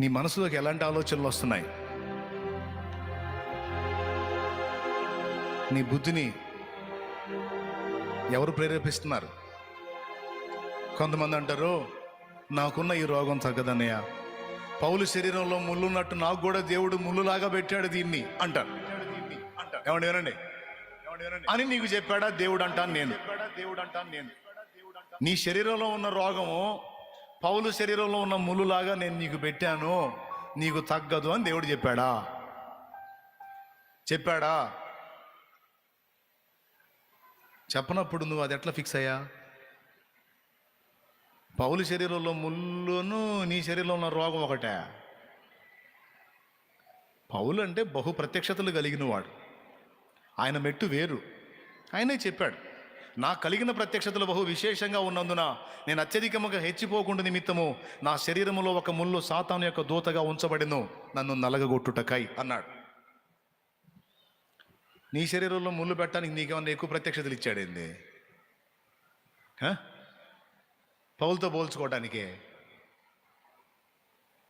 నీ మనసులోకి ఎలాంటి ఆలోచనలు వస్తున్నాయి? నీ బుద్ధిని ఎవరు ప్రేరేపిస్తున్నారు? కొంతమంది అంటారు నాకున్న ఈ రోగం తగ్గదన్నయ్య. పౌలు శరీరంలో ముళ్ళున్నట్టు నాకు కూడా దేవుడు ముళ్ళులాగా పెట్టాడు దీన్ని అంటారు. ఏమండి వినండి. అని నీకు చెప్పాడా దేవుడు అంటాను నేను దేవుడు అంటాను నేను. నీ శరీరంలో ఉన్న రోగము పౌలు శరీరంలో ఉన్న ములులాగా నేను నీకు పెట్టాను నీకు తగ్గదు అని దేవుడు చెప్పాడా? చెప్పాడా? చెప్పనప్పుడు నువ్వు అది ఎట్లా ఫిక్స్ అయ్యా? పౌలు శరీరంలో ముళ్ళును నీ శరీరంలో ఉన్న రోగం ఒకటే. పౌలు అంటే బహు ప్రత్యక్షతలు కలిగిన వాడు ఆయన మెట్టు వేరు. ఆయనే చెప్పాడు. నా కలిగిన ప్రత్యక్షతలు బహు విశేషంగా ఉన్నందున నేను అత్యధికముగా హెచ్చిపోకుండా నిమిత్తము నా శరీరములో ఒక ముళ్ళు సాతాను యొక్క దూతగా ఉంచబడిను. నన్ను నలగగొట్టుటకై అన్నాడు. నీ శరీరంలో ముళ్ళు పెట్టడానికి నీకేమన్నా ఎక్కువ ప్రత్యక్షతలు ఇచ్చాడేంది పౌలతో పోల్చుకోవటానికే.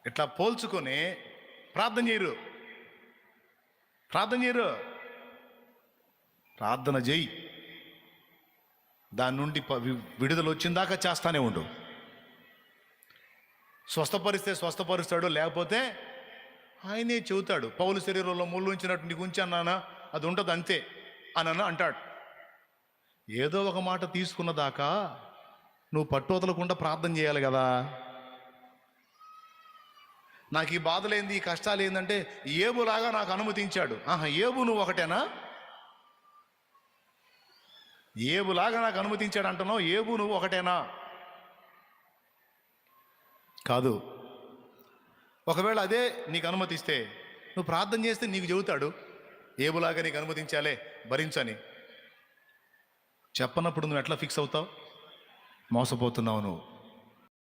ఇట్లా పోల్చుకొని ప్రార్థన చేయరు. ప్రార్థన చేయరు. ప్రార్థన చేయి దాని నుండి ప- వి- విడుదల వచ్చిందాకా చేస్తానే ఉండు. స్వస్థపరిస్తే స్వస్థపరుస్తాడు లేకపోతే ఆయనే చెబుతాడు పౌలు శరీరంలో ముళ్ళు ఉంచినట్టు నీకు ఉంచి అది ఉంటుంది అంతే అని అంటాడు. ఏదో ఒక మాట తీసుకున్న దాకా నువ్వు పట్టువదలకుండా ప్రార్థన చేయాలి కదా. నాకు ఈ బాధలేంది ఈ కష్టాలు ఏంటంటే ఏబులాగా నాకు అనుమతించాడు. ఆహా ఏబు నువ్వు ఒకటేనా? ఏబులాగా నాకు అనుమతించాడు అంటున్నావు ఏబు నువ్వు ఒకటేనా? కాదు. ఒకవేళ అదే నీకు అనుమతిస్తే నువ్వు ప్రార్థన చేస్తే నీకు చెబుతాడు ఏబులాగా నీకు అనుమతించాలే భరించని. చెప్పనప్పుడు నువ్వు ఎట్లా ఫిక్స్ అవుతావు? మోసపోతున్నావు నువ్వు.